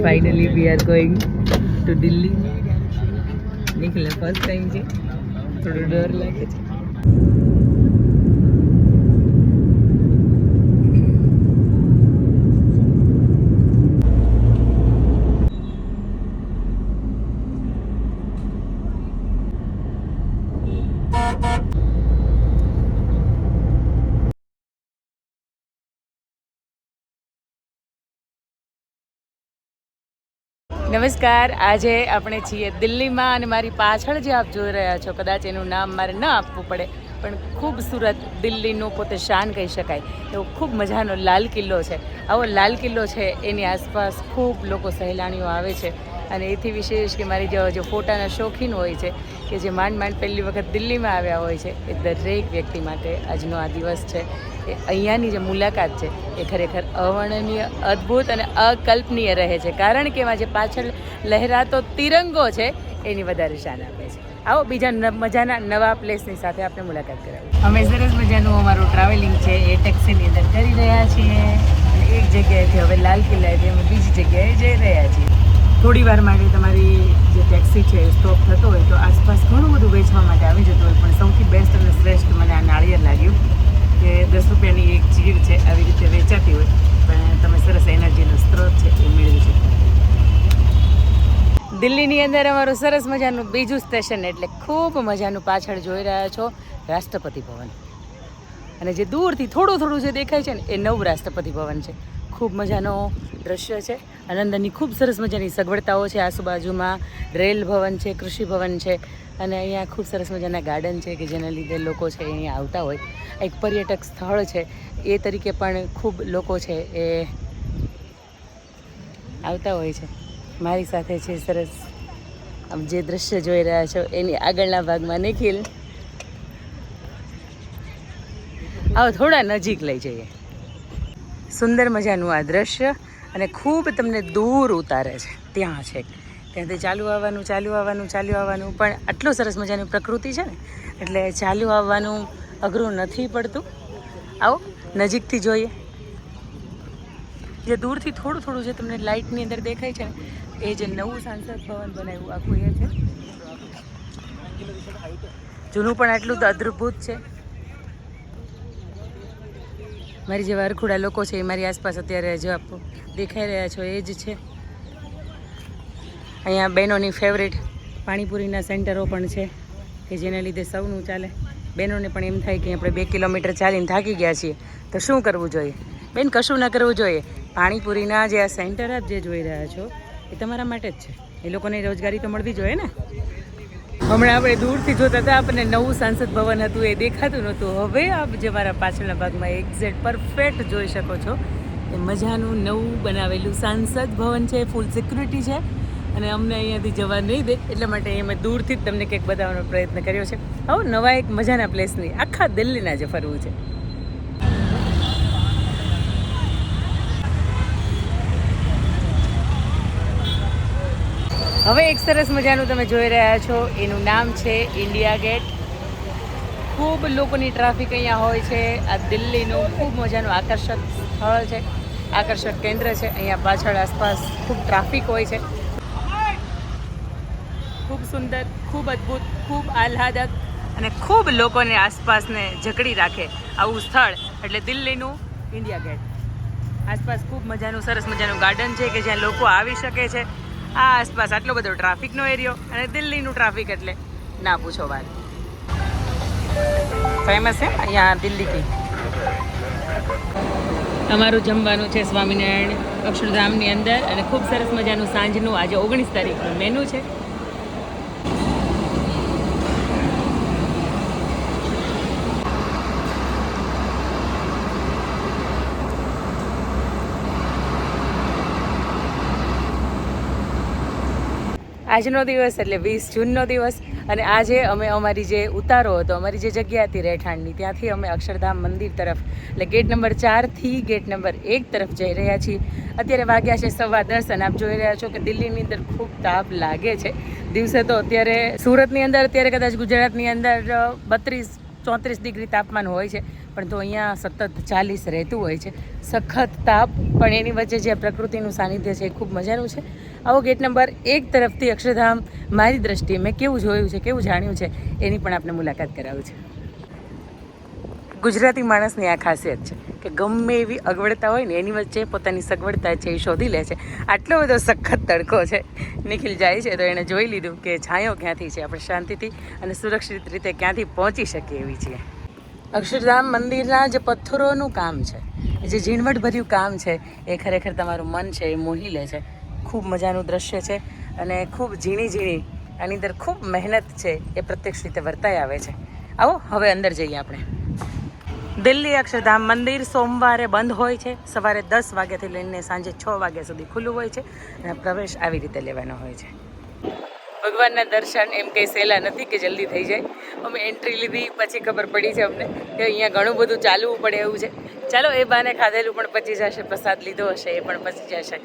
Finally we are going to Delhi નીકળે first time છે થોડો ડર લાગે છે નમસ્કાર, આજે આપણે છીએ દિલ્હીમાં અને મારી પાછળ જે આપ જોઈ રહ્યા છો, કદાચ એનું નામ મારે ન આપવું પડે, પણ ખૂબસૂરત દિલ્હીનું પોતે શાન કહી શકાય, એવો ખૂબ મજાનો લાલ કિલ્લો છે. આવો લાલ કિલ્લો છે, એની આસપાસ ખૂબ લોકો સહેલાણીઓ આવે છે. અને એથી વિશેષ કે મારી જે ફોટાના શોખીન હોય છે, કે જે માંડ માંડ પહેલી વખત દિલ્હીમાં આવ્યા હોય છે, એ દરેક વ્યક્તિ માટે આજનો આ દિવસ છે. એ અહીંયાની જે મુલાકાત છે, એ ખરેખર અવર્ણનીય, અદ્ભુત અને અકલ્પનીય રહે છે. કારણ કે એમાં જે પાછળ લહેરાતો તિરંગો છે, એની વધારે શાન આપે છે. આવો બીજા મજાના નવા પ્લેસની સાથે આપણે મુલાકાત કરાવી. અમે સરસ મજાનું અમારું ટ્રાવેલિંગ છે, એ ટેક્સીની અંદર કરી રહ્યા છીએ. અને એક જગ્યાએથી હવે લાલ કિલ્લાએથી અમે બીજી જગ્યાએ જઈ રહ્યા છીએ. થોડી વાર માટે તમારી જે ટેક્સી છે, એ સ્ટોપ થતો હોય તો આસપાસ ઘણું બધું વેચવા માટે આવી જતું હોય, પણ સૌથી બેસ્ટ અને શ્રેષ્ઠ મને આ નાળિયેર લાગ્યું. કે દસ રૂપિયાની એક જીવ છે, આવી રીતે વેચાતી હોય, પણ તમે સરસ એનર્જીનો સ્ત્રોત છે, એ મેળવી શકો. દિલ્હીની અંદર અમારું સરસ મજાનું બીજું સ્ટેશન એટલે ખૂબ મજાનું પાછળ જોઈ રહ્યા છો રાષ્ટ્રપતિ ભવન. અને જે દૂરથી થોડું થોડું જે દેખાય છે ને, એ નવું રાષ્ટ્રપતિ ભવન છે. ખૂબ મજાનો દ્રશ્ય છે. અને અંદરની ખૂબ સરસ મજાની સગવડતાઓ છે આજુબાજુમાં. રેલ ભવન છે, કૃષિ ભવન છે અને અહીંયા ખૂબ સરસ મજાના ગાર્ડન છે કે જેના લીધે લોકો છે અહીંયા આવતા હોય. એક પર્યટક સ્થળ છે. એ તરીકે પણ ખૂબ લોકો છે એ આવતા હોય છે. મારી સાથે છે સરસ. આમ જે દ્રશ્ય જોઈ રહ્યા છો એની આગળના ભાગમાં નિખિલ. આવો થોડા નજીક લઈ જઈએ. સુંદર મજાનું આ દ્રશ્ય અને ખૂબ તમને દૂર ઉતારે છે. ત્યાં છે. ત્યાંથી ચાલુ આવવાનું ચાલુ આવવાનું ચાલુ આવવાનું. પણ આટલું સરસ મજાની પ્રકૃતિ છે ને, એટલે ચાલુ આવવાનું અઘરું નથી પડતું. આવો, નજીકથી જોઈએ. જે દૂરથી થોડું થોડું જે તમને લાઇટની અંદર દેખાય છે ને, એ જે નવું સાંસદ ભવન બનાવ્યું આખું એ છે? જૂનું પણ આટલું તો અદ્ભુત છે. મારી જે વારખુડા લોકો છે એ મારી આસપાસ અત્યારે જવાબ દેખાઈ રહ્યા છો, એ જ છે. અહીંયા બહેનોની ફેવરેટ પાણીપુરીના સેન્ટરો પણ છે, કે જેના લીધે સૌનું ચાલે. બહેનોને પણ એમ થાય કે આપણે બે કિલોમીટર ચાલીને થાકી ગયા છીએ, તો શું કરવું જોઈએ? બેન, કશું ના કરવું જોઈએ. પાણીપુરીના જે આ સેન્ટર આપ જે જોઈ રહ્યા છો, એ તમારા માટે જ છે. એ લોકોને રોજગારી તો મળવી જોઈએ ને? હમણાં આપણે દૂરથી જોતા હતા, આપણને નવું સાંસદ ભવન હતું, એ દેખાતું નહોતું. હવે આપ જે મારા પાછળના ભાગમાં એક્ઝેક્ટ પરફેક્ટ જોઈ શકો છો એ મજાનું નવું બનાવેલું સાંસદ ભવન છે ફૂલ સિક્યુરિટી છે. અને અમને અહીંયાથી જવા નહીં દે, એટલા માટે અમે દૂરથી જ તમને કંઈક બતાવવાનો પ્રયત્ન કર્યો છે. આવો નવા એક મજાના પ્લેસની આખા દિલ્હીના જે ફરવું છે. હવે એક સરસ મજાનું તમે જોઈ રહ્યા છો. એનું નામ છે ઇન્ડિયા ગેટ. ખૂબ લોકોની ટ્રાફિક અહીંયા હોય છે. આ દિલ્હીનું ખૂબ મજાનું આકર્ષક સ્થળ છે. આકર્ષક કેન્દ્ર છે. અહીંયા પાછળ આસપાસ ખૂબ ટ્રાફિક હોય છે. ખૂબ સુંદર, ખૂબ અદ્ભુત, ખૂબ આહલાદક અને ખૂબ લોકોને આસપાસને જકડી રાખે આવું સ્થળ એટલે દિલ્હીનું ઇન્ડિયા ગેટ. આસપાસ ખૂબ મજાનું, સરસ મજાનું ગાર્ડન છે કે જ્યાં લોકો આવી શકે છે. આ આસપાસ આટલો બધો ટ્રાફિકનો એરિયો અને દિલ્હીનું ટ્રાફિક એટલે, ના પૂછો વાત. ફેમસ છે? અહીંયા દિલ્હીથી. અમારું જમવાનું છે સ્વામિનારાયણ અક્ષરધામની અંદર અને ખૂબ સરસ મજાનું સાંજનું, આજે ઓગણીસ તારીખનું મેનુ છે. આજનો દિવસ એટલે વીસ જૂનનો દિવસ. અને આજે અમે અમારી જે ઉતારો હતો, અમારી જે જગ્યા હતી રહેઠાણની, ત્યાંથી અમે અક્ષરધામ મંદિર તરફ, એટલે ગેટ નંબર ચારથી ગેટ નંબર એક તરફ જઈ રહ્યા છીએ. અત્યારે વાગ્યા છે સવા દસ અને આપ જોઈ રહ્યા છો કે દિલ્હીની અંદર ખૂબ તાપ લાગે છે. દિવસે તો અત્યારે સુરતની અંદર, અત્યારે કદાચ ગુજરાતની અંદર બત્રીસ, ચોત્રીસ ડિગ્રી તાપમાન હોય છે. પણ તો અહીંયા સતત ચાલીસ રહેતું હોય છે. સખત તાપ, પણ એની વચ્ચે જે પ્રકૃતિનું સાનિધ્ય છે એ ખૂબ મજાનું છે. આવો ગેટ નંબર એક તરફથી અક્ષરધામ, મારી દ્રષ્ટિએ મેં કેવું જોયું છે, કેવું જાણ્યું છે, એની પણ આપણે મુલાકાત કરાવું છે. ગુજરાતી માણસની આ ખાસિયત છે કે ગમે એવી અગવડતા હોય ને, એની વચ્ચે પોતાની સગવડતા છે એ શોધી લે છે. આટલો બધો સખત તડકો છે, નિખિલ જાય છે તો એણે જોઈ લીધું કે છાંયો ક્યાંથી છે, આપણે શાંતિથી અને સુરક્ષિત રીતે ક્યાંથી પહોંચી શકીએ એવી છીએ. અક્ષરધામ મંદિરના જે પથ્થરોનું કામ છે, જે ઝીણવટભર્યું કામ છે, એ ખરેખર તમારું મન છે, એ મોહી લે છે. ખૂબ મજાનું દ્રશ્ય છે અને ખૂબ ઝીણી ઝીણી આની અંદર ખૂબ મહેનત છે એ પ્રત્યક્ષ રીતે વર્તાઈ આવે છે. આવો, હવે અંદર જઈએ આપણે. દિલ્હી અક્ષરધામ મંદિર સોમવારે બંધ હોય છે. સવારે દસ વાગ્યાથી લઈને સાંજે છ વાગ્યા સુધી ખુલ્લું હોય છે અને પ્રવેશ આવી રીતે લેવાનો હોય છે. ભગવાનના દર્શન એમ કંઈ સહેલા નથી કે જલ્દી થઈ જાય. અમે એન્ટ્રી લીધી, પછી ખબર પડી છે અમને કે અહીંયા ઘણું બધું ચાલવું પડે એવું છે. ચાલો, એ બાને ખાધેલું પણ પચી જશે, પ્રસાદ લીધો હશે, એ પણ પચી જશે.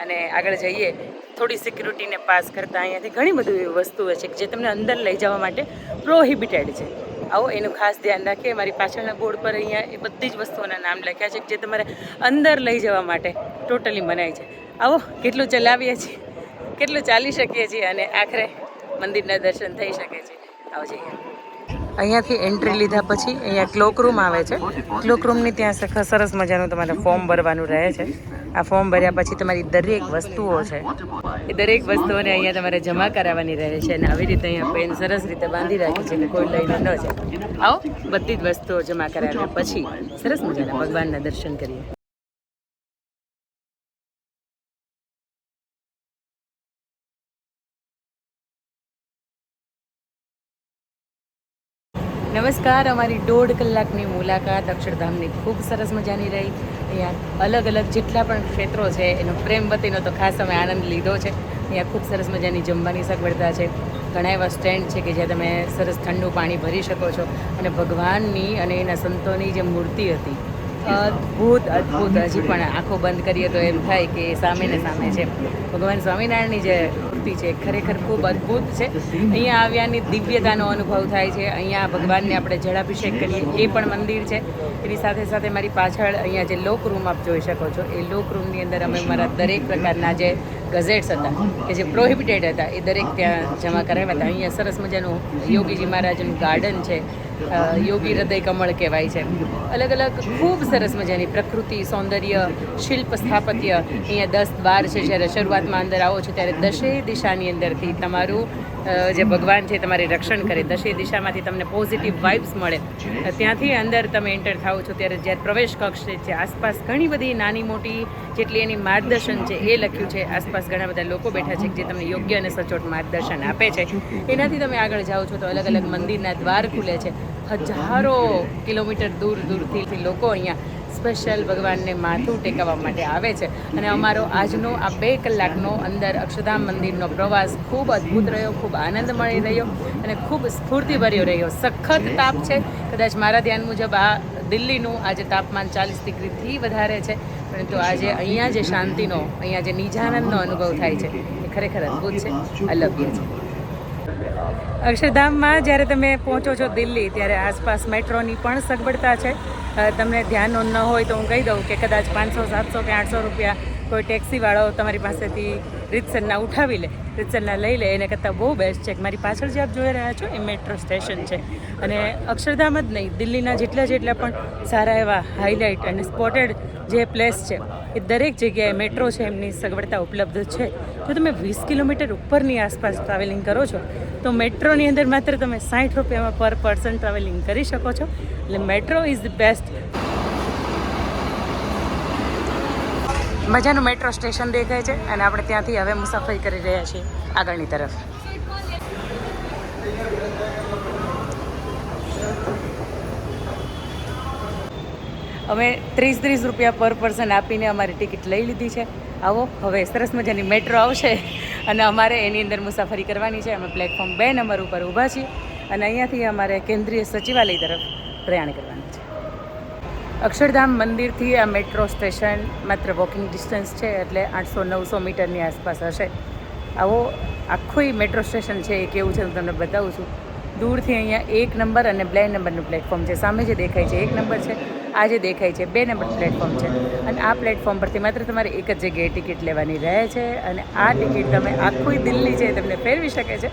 અને આગળ જઈએ. થોડી સિક્યુરિટીને પાસ કરતાં અહીંયાથી ઘણી બધી એવી વસ્તુઓ છે જે તમને અંદર લઈ જવા માટે પ્રોહિબિટેડ છે. આવો, એનું ખાસ ધ્યાન રાખીએ. મારી પાછળના બોર્ડ પર અહીંયા એ બધી જ વસ્તુઓના નામ લખ્યા છે જે તમારે અંદર લઈ જવા માટે ટોટલી મનાય છે. આવો, કેટલું ચલાવીએ છીએ? કેટલું ચાલી શકીએ છીએ અને આખરે મંદિરના દર્શન થઈ શકે છે. આવજે અહીંયાથી એન્ટ્રી લીધા પછી અહીંયા ક્લોક રૂમ આવે છે. ક્લોક રૂમની ત્યાં સરસ મજાનું તમારે ફોર્મ ભરવાનું રહે છે. આ ફોર્મ ભર્યા પછી તમારી દરેક વસ્તુઓ છે. એ દરેક વસ્તુઓને અહીંયા તમારે જમા કરાવવાની રહે છે અને આવી રીતે અહીંયા પેન સરસ રીતે બાંધી રાખી છે કે કોઈ લઈને ન જાય. આવો બધી જ વસ્તુઓ જમા કરાવ્યા પછી સરસ મજાના ભગવાનના દર્શન કરીએ. નમસ્કાર. અમારી દોઢ કલાકની મુલાકાત અક્ષરધામની ખૂબ સરસ મજાની રહી. અહીંયા અલગ અલગ જેટલા પણ ક્ષેત્રો છે, એનો પ્રેમ વતીનો તો ખાસ અમે આનંદ લીધો છે. અહીંયા ખૂબ સરસ મજાની જમવાની સગવડતા છે. ઘણા એવા સ્ટેન્ડ છે કે જ્યાં તમે સરસ ઠંડુ પાણી ભરી શકો છો. અને ભગવાનની અને એના સંતોની જે મૂર્તિ હતી અદ્ભુત અદ્ભુત. હજી પણ આંખો બંધ કરીએ તો એમ થાય કે સામે ને સામે છે. ભગવાન સ્વામિનારાયણની જે મૂર્તિ છે, ખરેખર ખૂબ અદ્ભુત છે. અહીંયા આવ્યાની દિવ્યતાનો અનુભવ થાય છે. અહીંયા ભગવાનને આપણે જળાભિષેક કરીએ, એ પણ મંદિર છે. એની સાથે સાથે મારી પાછળ અહીંયા જે લોક રૂમ આપ જોઈ શકો છો, એ લોક રૂમની અંદર અમે મારા દરેક પ્રકારના જે ગઝેટ્સ હતા, કે જે પ્રોહિબિટેડ હતા, એ દરેક ત્યાં જમા કરાવ્યા હતા. અહીંયા સરસ મજાનું યોગીજી મહારાજનું ગાર્ડન છે યોગી હૃદય કમળ કહેવાય છે. અલગ અલગ ખૂબ સરસ મજાની પ્રકૃતિ, સૌંદર્ય, શિલ્પ સ્થાપત્ય અહીંયા દસ દ્વાર છે. જ્યારે શરૂઆતમાં અંદર આવો છો, ત્યારે દશે દિશાની અંદરથી તમારું જે ભગવાન છે તમારી રક્ષણ કરે. દશે દિશામાંથી તમને પોઝિટિવ વાઇબ્સ મળે. ત્યાંથી અંદર તમે એન્ટર થાઓ છો. ત્યારે જ્યારે પ્રવેશ કક્ષ છે આસપાસ ઘણી બધી નાની મોટી જેટલી એની માર્ગદર્શન છે, એ લખ્યું છે. આસપાસ ઘણા બધા લોકો બેઠા છે જે તમને યોગ્ય અને સચોટ માર્ગદર્શન આપે છે. એનાથી તમે આગળ જાઓ છો તો અલગ અલગ મંદિરના દ્વાર ખુલે છે. હજારો કિલોમીટર દૂર દૂરથી લોકો અહીંયા સ્પેશિયલ ભગવાનને માથું ટેકવવા માટે આવે છે. અને અમારો આજનો આ બે કલાકનો અંદર અક્ષરધામ મંદિરનો પ્રવાસ ખૂબ અદ્ભુત રહ્યો, ખૂબ આનંદ મળી રહ્યો અને ખૂબ સ્ફૂર્તિભર્યો રહ્યો. સખત તાપ છે. કદાચ મારા ધ્યાન મુજબ આ દિલ્હીનું આજે તાપમાન ચાલીસ ડિગ્રીથી વધારે છે. પરંતુ આજે અહીંયા જે શાંતિનો, અહીંયા જે નિજાનંદનો અનુભવ થાય છે, એ ખરેખર અદ્ભુત છે. અલભ્ય છે. અક્ષરધામમાં જ્યારે તમે પહોંચો છો દિલ્હી, ત્યારે આસપાસ મેટ્રોની પણ સગવડતા છે. તમને ધ્યાન ન હોય તો હું કહી દઉં કે કદાચ પાંચસો, સાતસો કે આઠસો રૂપિયા કોઈ ટેક્સીવાળો તમારી પાસેથી રીતસરના ઉઠાવી લે, રીતસરના લઈ લે, એને કરતાં બહુ બેસ્ટ છે. મારી પાછળ જે આપ જોઈ રહ્યા છો એ મેટ્રો સ્ટેશન છે. અને અક્ષરધામ જ નહીં, દિલ્હીના જેટલા જેટલા પણ સારા એવા હાઇલાઇટ અને સ્પોટેડ જે પ્લેસ છે, એ દરેક જગ્યાએ મેટ્રો છે, એમની સગવડતા ઉપલબ્ધ છે. જો તમે વીસ કિલોમીટર ઉપરની આસપાસ ટ્રાવેલિંગ કરો છો તો મેટ્રોની અંદર માત્ર તમે સાઠ રૂપિયામાં પર પર્સન ટ્રાવેલિંગ કરી શકો છો. એટલે મેટ્રો ઇઝ ધ બેસ્ટ. મજાનું મેટ્રો સ્ટેશન દેખાય છે અને આપણે ત્યાંથી હવે મુસાફરી કરી રહ્યા છીએ આગળની તરફ. અમે ત્રીસ ત્રીસ રૂપિયા પર પર્સન આપીને અમારી ટિકિટ લઈ લીધી છે. આવો, હવે સરસ મજાની મેટ્રો આવશે. અને અમારે એની અંદર મુસાફરી કરવાની છે. અમે પ્લેટફોર્મ બે નંબર ઉપર ઊભા છીએ અને અહીંયાથી અમારે કેન્દ્રીય સચિવાલય તરફ પ્રયાણ કરવાનું છે. અક્ષરધામ મંદિરથી આ મેટ્રો સ્ટેશન માત્ર વોકિંગ ડિસ્ટન્સ છે એટલે આઠસો નવસો મીટરની આસપાસ હશે. આવો આખું મેટ્રો સ્ટેશન છે એ કેવું છે હું તમને બતાવું છું. દૂરથી અહીંયા એક નંબર અને બે નંબરનું પ્લેટફોર્મ છે. સામે જે દેખાય છે એક નંબર છે. આ જે દેખાય છે. બે નંબર પ્લેટફોર્મ છે. અને આ પ્લેટફોર્મ પરથી માત્ર તમારે એક જ જગ્યાએ ટિકિટ લેવાની રહે છે. અને આ ટિકિટ તમે આખું દિલ્હી છે તમને ફેરવી શકે છે,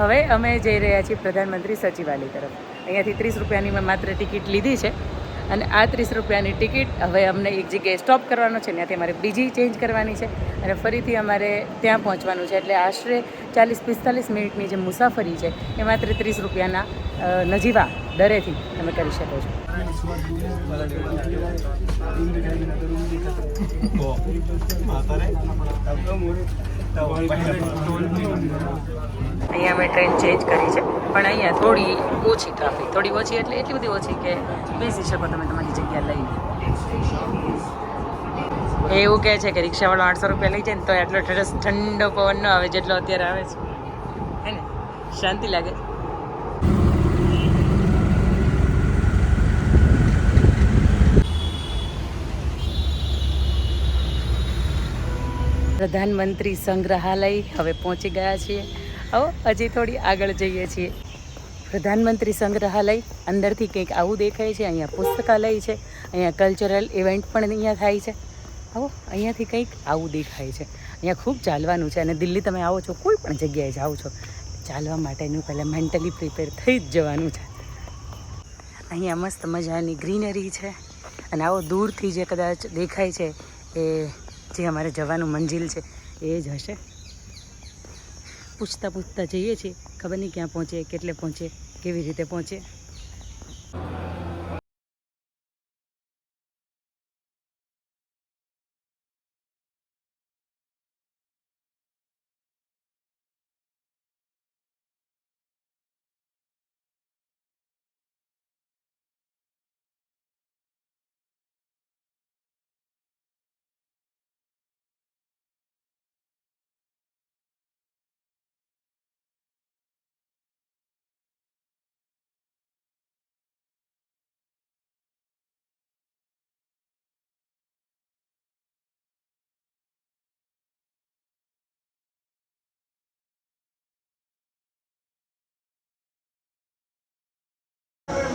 હવે અમે જઈ રહ્યા છીએ પ્રધાનમંત્રી સચિવાલય તરફ. અહીંયાથી ત્રીસ રૂપિયાની મેં માત્ર ટિકિટ લીધી છે. અને આ ત્રીસ રૂપિયાની ટિકિટ હવે અમને એક જગ્યાએ સ્ટોપ કરવાનો છે. ત્યાંથી અમારે બીજી ચેન્જ કરવાની છે. અને ફરીથી અમારે ત્યાં પહોંચવાનું છે. એટલે આશરે ચાલીસ પિસ્તાલીસ મિનિટની જે મુસાફરી છે, એ માત્ર ત્રીસ રૂપિયાના નજીવા દરેથી તમે કરી શકો છો. અહીંયા અમે ટ્રેન ચેન્જ કરી છે. પણ અહીંયા થોડી ઓછી ટ્રાફિક થોડી ઓછી એટલે એટલી બધી ઓછી કે બેસી શકો તમે તમારી જગ્યા લઈને. એવું કહે છે કે રિક્ષાવાળો આઠસો રૂપિયા લઈ જાય ને તો એટલો ઠંડો પવન ન આવે જેટલો અત્યારે આવે છે. હે ને? શાંતિ લાગે. પ્રધાનમંત્રી સંગ્રહાલય હવે પહોંચી ગયા છીએ. આવો, હજી થોડી આગળ જઈએ છીએ. પ્રધાનમંત્રી સંગ્રહાલય અંદરથી કંઈક આવું દેખાય છે, અહીંયા પુસ્તકાલય છે, અહીંયા કલ્ચરલ ઇવેન્ટ પણ અહીંયા થાય છે. આવો, અહીંયાથી કંઈક આવું દેખાય છે. અહીંયા ખૂબ ચાલવાનું છે અને દિલ્હી તમે આવો છો, કોઈ પણ જગ્યાએ જાઓ છો, ચાલવા માટેનું પહેલાં મેન્ટલી પ્રિપેર થઈ જ જવાનું છે. અહીંયા મસ્ત મજાની ગ્રીનરી છે. અને આવો દૂરથી જે કદાચ દેખાય છે એ જે અમારે જવાનું મંજિલ છે, એ જ હશે. પૂછતા પૂછતા જઈએ છીએ, ખબર નહીં ક્યાં પહોંચે, કેટલે પહોંચે, કેવી રીતે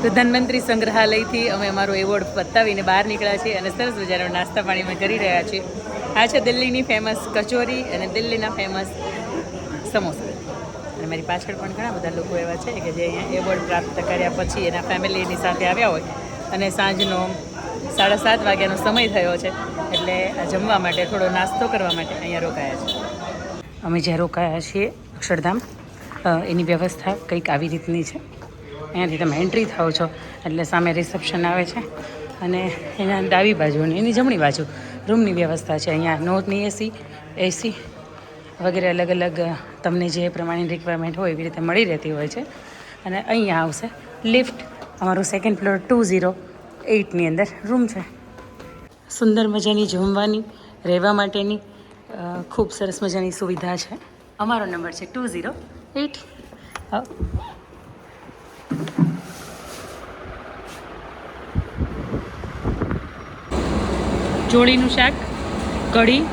પહોંચે પ્રધાનમંત્રી સંગ્રહાલયથી અમે અમારો એવોર્ડ પતાવીને બહાર નીકળ્યા છીએ અને સરસ મજાનો નાસ્તા પાણી અમે કરી રહ્યા છીએ. આ છે દિલ્હીની ફેમસ કચોરી અને દિલ્હીના ફેમસ સમોસા. અને મારી પાછળ પણ ઘણા બધા લોકો એવા છે કે જે અહીંયા એવોર્ડ પ્રાપ્ત કર્યા પછી એના ફેમિલીની સાથે આવ્યા હોય. અને સાંજનો સાડા સાત વાગ્યાનો સમય થયો છે એટલે આ જમવા માટે થોડો નાસ્તો કરવા માટે અહીંયા રોકાયા છે. અમે જ્યાં રોકાયા છીએ અક્ષરધામ એની વ્યવસ્થા કંઈક આવી રીતની છે. અહીંયાથી તમે એન્ટ્રી થાઓ છો. એટલે સામે રિસેપ્શન આવે છે. અને એના ડાબી બાજુ અને એની જમણી બાજુ રૂમની વ્યવસ્થા છે. અહીંયા નોર્થની એસી એસી વગેરે અલગ અલગ તમને જે પ્રમાણેની રિક્વાયરમેન્ટ હોય એવી રીતે મળી રહેતી હોય છે. અને અહીંયા આવશે લિફ્ટ અમારું સેકન્ડ ફ્લોર ટુ ઝીરો એઇટની અંદર રૂમ છે. સુંદર મજાની જમવાની, રહેવા માટેની ખૂબ સરસ મજાની સુવિધા છે. અમારો નંબર છે ટુ ઝીરો એઇટ ચોળીનું શાક કઢી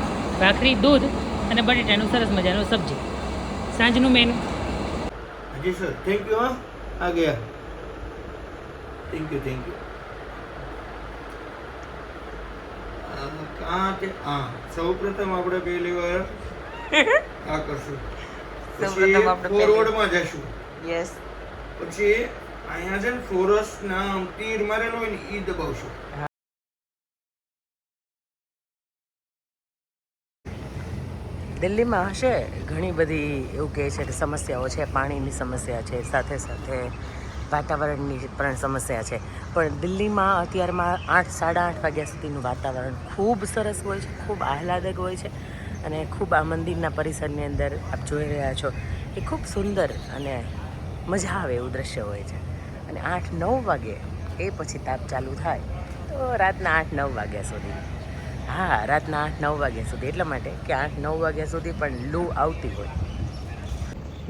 ભાખરી દૂધ અને બટેટાનું સરસ મજાનું સબ્જી. સાંજનું મેનુ જી સર થેન્ક યુ હા. આ ગયા. થેન્ક યુ થેન્ક યુ આ કે આપણે પહેલી વાર આ કરશું. સૌપ્રથમ આપણે ફોરવર્ડમાં જશું. યસ પછી અહીંયા છે ને ફોરસ ના તીર મારેલો હોય ને એ દબાવશું. દિલ્હીમાં હશે? ઘણી બધી એવું કહે છે કે સમસ્યાઓ છે, પાણીની સમસ્યા છે, સાથે સાથે વાતાવરણની પણ સમસ્યા છે. પણ દિલ્હીમાં અત્યારમાં આઠ, સાડા આઠ વાગ્યા સુધીનું વાતાવરણ ખૂબ સરસ હોય છે, ખૂબ આહલાદક હોય છે અને ખૂબ આ મંદિરના પરિસરની અંદર આપ જોઈ રહ્યા છો એ ખૂબ સુંદર અને મજા આવે એવું દ્રશ્ય હોય છે. અને આઠ, નવ વાગે એ પછી તાપ ચાલુ થાય. તો રાતના આઠ, નવ વાગ્યા સુધી હા, રાતના આઠ, નવ વાગ્યા સુધી. એટલા માટે કે આઠ, નવ વાગ્યા સુધી પણ લૂ આવતી હોય.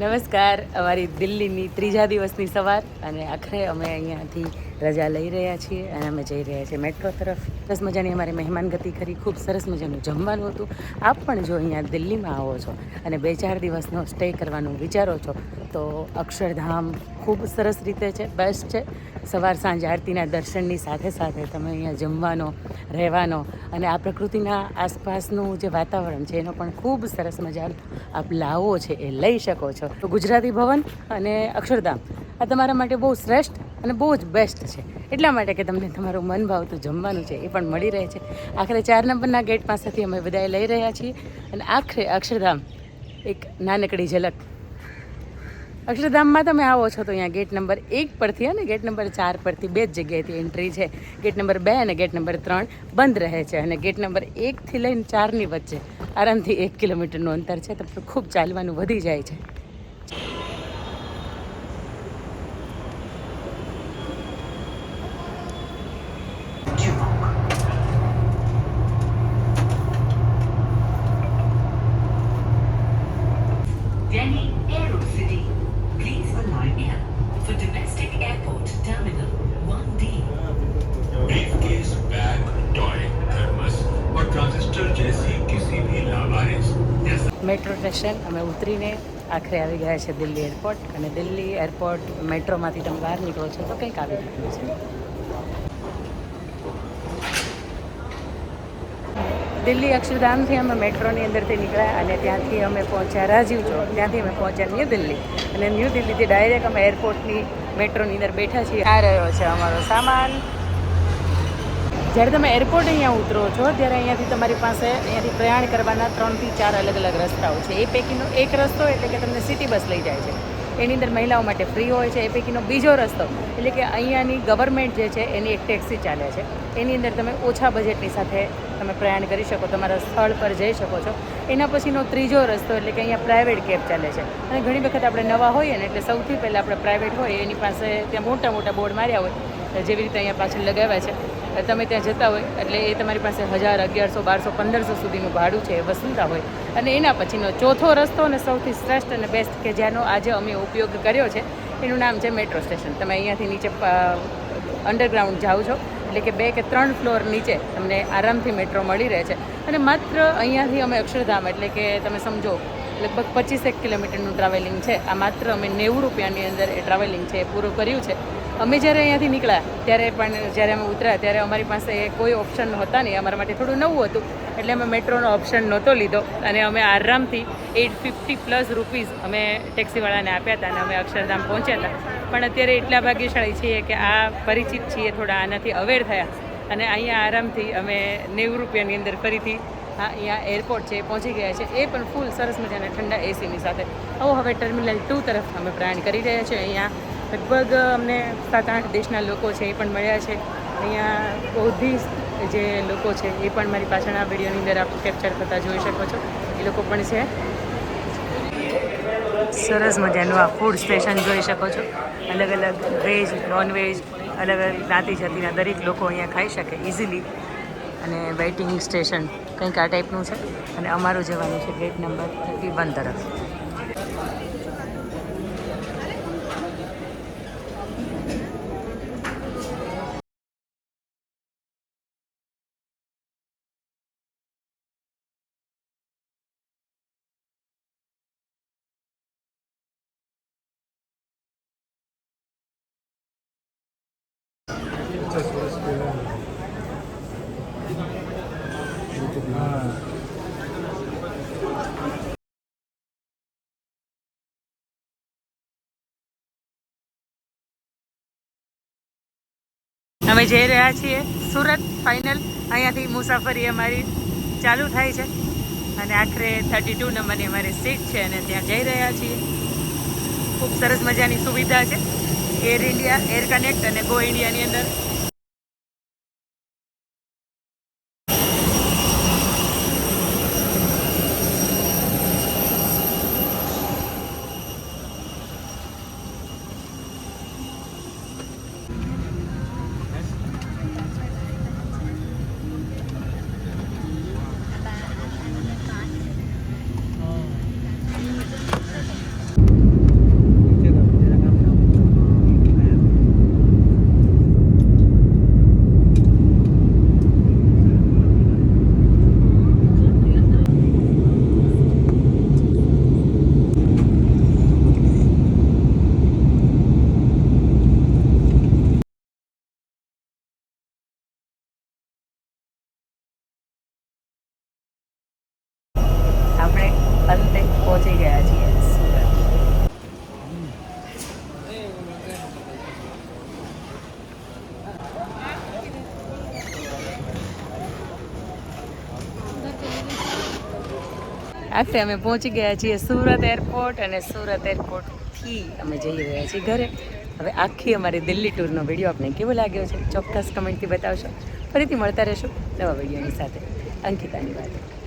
નમસ્કાર, અમારી દિલ્હીની ત્રીજા દિવસની સવાર અને આખરે અમે અહીંયાથી રજા લઈ રહ્યા છીએ અને અમે જઈ રહ્યા છીએ મેટ્રો તરફ. સરસ મજાની અમારી મહેમાન ગતિ કરી, ખૂબ સરસ મજાનું જમવાનું હતું. આપ પણ જો અહીંયા દિલ્હીમાં આવો છો અને બે ચાર દિવસનો સ્ટે કરવાનું વિચારો છો તો અક્ષરધામ ખૂબ સરસ રીતે છે બેસ્ટ છે. સવાર સાંજ આરતીના દર્શનની સાથે સાથે તમે અહીંયા જમવાનો, રહેવાનો અને આ પ્રકૃતિના આસપાસનું જે વાતાવરણ છે, એનો પણ ખૂબ સરસ મજાનો આપ લાવો છે, એ લઈ શકો છો. તો ગુજરાતી ભવન અને અક્ષરધામ, આ તમારા માટે બહુ શ્રેષ્ઠ અને બહુ જ બેસ્ટ છે. એટલા માટે કે તમને તમારું મન ભાવતું જમવાનું છે, એ પણ મળી રહે છે. આખરે ચાર નંબરના ગેટ પાસેથી અમે બધાએ લઈ રહ્યા છીએ અને આખરે અક્ષરધામ, એક નાનકડી ઝલક અક્ષરધામમાં તમે આવો છો તો અહીંયા ગેટ નંબર એક પરથી અને ગેટ નંબર ચાર પરથી બે જ જગ્યાએથી એન્ટ્રી છે. ગેટ નંબર બે અને ગેટ નંબર ત્રણ બંધ રહે છે અને ગેટ નંબર એકથી લઈને ચારની વચ્ચે, આરામથી એક કિલોમીટરનું અંતર છે, તો ખૂબ ચાલવાનું વધી જાય છે. મેટ્રો સ્ટેશન અમે ઉતરીને આખરે આવી ગયા છે દિલ્હી એરપોર્ટ અને દિલ્હી એરપોર્ટ મેટ્રોમાંથી તમે બહાર નીકળો છો તો કંઈક આવી રીતનું છે. દિલ્હી અક્ષરધામથી અમે મેટ્રોની અંદરથી નીકળ્યા અને ત્યાંથી અમે પહોંચ્યા રાજીવ ચોક. ત્યાંથી અમે પહોંચ્યા ન્યૂ દિલ્હી. અને ન્યૂ દિલ્હીથી ડાયરેક્ટ અમે એરપોર્ટની મેટ્રોની અંદર બેઠા છીએ. આ રહ્યો છે અમારો સામાન. જ્યારે તમે એરપોર્ટ અહીંયા ઉતરો છો, ત્યારે અહીંયાથી તમારી પાસે અહીંયાથી પ્રયાણ કરવાના ત્રણથી ચાર અલગ અલગ રસ્તાઓ છે. એ પૈકીનો એક રસ્તો એટલે કે તમને સિટી બસ લઈ જાય છે. એની અંદર મહિલાઓ માટે ફ્રી હોય છે. એ પૈકીનો બીજો રસ્તો એટલે કે અહીંયાની ગવર્મેન્ટ જે છે, એની એક ટેક્સી ચાલે છે. એની અંદર તમે ઓછા બજેટની સાથે તમે પ્રયાણ કરી શકો, તમારા સ્થળ પર જઈ શકો છો. એના પછીનો ત્રીજો રસ્તો એટલે કે અહીંયા પ્રાઇવેટ કેબ ચાલે છે. અને ઘણી વખત આપણે નવા હોઈએ ને એટલે સૌથી પહેલાં આપણે પ્રાઇવેટ હોય, એની પાસે ત્યાં મોટા મોટા બોર્ડ માર્યા હોય, જેવી રીતે અહીંયા પાછળ લગાવ્યા છે. તમે ત્યાં જતા હોય, એટલે એ તમારી પાસે હજાર, અગિયારસો, બારસો, પંદરસો સુધીનું ભાડું છે એ વસૂલતા હોય. અને એના પછીનો ચોથો રસ્તો અને સૌથી શ્રેષ્ઠ અને બેસ્ટ કે જેનો આજે અમે ઉપયોગ કર્યો છે, એનું નામ છે મેટ્રો સ્ટેશન તમે અહીંયાથી નીચે અંડરગ્રાઉન્ડ જાઓ છો, એટલે કે બે કે ત્રણ ફ્લોર નીચે તમને આરામથી મેટ્રો મળી રહે છે. અને માત્ર અહીંયાથી અમે અક્ષરધામ એટલે કે તમે સમજો લગભગ પચીસેક કિલોમીટરનું ટ્રાવેલિંગ છે. આ માત્ર અમે નેવું રૂપિયાની અંદર એ ટ્રાવેલિંગ છે એ પૂરું કર્યું છે. અમે જ્યારે અહીંયાથી નીકળ્યા, ત્યારે પણ જ્યારે અમે ઉતર્યા, ત્યારે અમારી પાસે કોઈ ઓપ્શન હતા નહીં અમારા માટે થોડું નવું હતું. એટલે અમે મેટ્રોનો ઓપ્શન નહોતો લીધો અને અમે આરામથી એટ ફિફ્ટી પ્લસ રૂપીઝ અમે ટેક્સીવાળાને આપ્યા હતા અને અમે અક્ષરધામ પહોંચ્યા હતા. પણ અત્યારે એટલા ભાગ્યશાળી છીએ કે આ પરિચિત છીએ, થોડા આનાથી અવેર થયા. અને અહીંયા આરામથી અમે નેવું રૂપિયાની અંદર ફરીથી અહીંયા એરપોર્ટ છે પહોંચી ગયા છે. એ પણ ફૂલ સરસ મજાના ઠંડા એસીની સાથે. આવો હવે ટર્મિનલ ટુ તરફ અમે પ્રયાણ કરી રહ્યા છીએ. અહીંયા લગભગ અમને સાત આઠ દેશના લોકો છે, એ પણ મળ્યા છે. અહીંયા બૌદ્ધિસ્ટ જે લોકો છે, એ પણ મારી પાછળના વિડીયોની અંદર આપ કેપ્ચર કરતા જોઈ શકો છો. એ લોકો પણ છે. સરસ મજાનું આ ફૂડ સ્ટેશન જોઈ શકો છો. અલગ અલગ વેજ નોનવેજ અલગ અલગ જ્ઞાતિ જાતિના દરેક લોકો અહીંયા ખાઈ શકે ઇઝીલી અને વેઇટિંગ સ્ટેશન કંઈક આ ટાઈપનું છે. અને અમારું જવાનું છે ગેટ નંબર થર્ટી વન તરફ. અમે જઈ રહ્યા છીએ સુરત ફાઇનલ અહીંયાથી મુસાફરી અમારી ચાલુ થાય છે. અને આખરે થર્ટી ટુ નંબરની અમારી સીટ છે અને ત્યાં જઈ રહ્યા છીએ. ખૂબ સરસ મજાની સુવિધા છે. એર ઇન્ડિયા એર કનેક્ટ અને ગો ઇન્ડિયાની અંદર. આખરે અમે પહોંચી ગયા છીએ સુરત એરપોર્ટ અને સુરત એરપોર્ટથી અમે જઈ રહ્યા છીએ ઘરે. હવે આખી અમારી દિલ્હી ટૂરનો વીડિયો આપને કેવો લાગ્યો છે? ચોક્કસ કમેન્ટથી બતાવશો. ફરીથી મળતા રહેશો નવા વિડીયોની સાથે. અંકિતાની વાત.